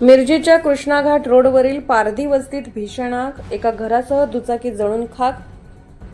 मिरजेच्या कृष्णाघाट रोडवरील पारधी वस्तीत भीषण आग. एका घरासह दुचाकी जळून खाक.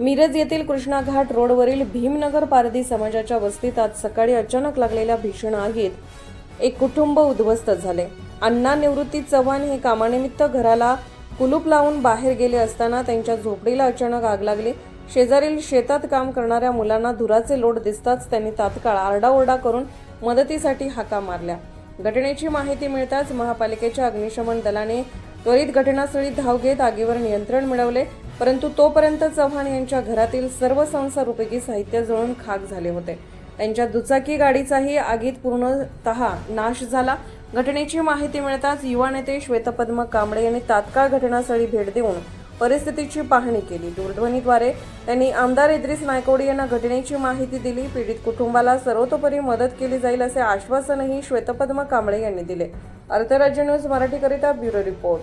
मिरज येथील कृष्णाघाट रोडवरील भीमनगर पारधी समाजाच्या वस्तीत आज सकाळी अचानक लागलेल्या भीषण आगीत एक कुटुंब उद्ध्वस्त झाले. अण्णा निवृत्ती चव्हाण हे कामानिमित्त घराला कुलूप लावून बाहेर गेले असताना त्यांच्या झोपडीला अचानक आग लागली. शेजारील शेतात काम करणाऱ्या मुलांना धुराचे लोट दिसताच त्यांनी तात्काळ आरडाओरडा करून मदतीसाठी हाका मारल्या. घटनेची माहिती मिळताच महापालिकेच्या अग्निशमन दलाने त्वरित घटनास्थळी धाव घेत आगीवर नियंत्रण मिळवले परंतु तोपर्यंत चव्हाण यांच्या घरातील सर्व संसार उपयोगी साहित्य जळून खाक झाले होते. त्यांच्या दुचाकी गाडीचाही आगीत पूर्णतः नाश झाला. घटनेची माहिती मिळताच युवा नेते श्वेतपद्म कांबळे यांनी तात्काळ घटनास्थळी भेट देऊन परिस्थितीची पाहणी केली. दूरध्वनीद्वारे त्यांनी आमदार इद्रिस नायकोडी यांना घटनेची माहिती दिली. पीडित कुटुंबाला सर्वतोपरी मदत केली जाईल असे आश्वासनही श्वेतपद्म कांबळे यांनी दिले. अर्थराज्य न्यूज मराठीकरिता ब्युरो रिपोर्ट.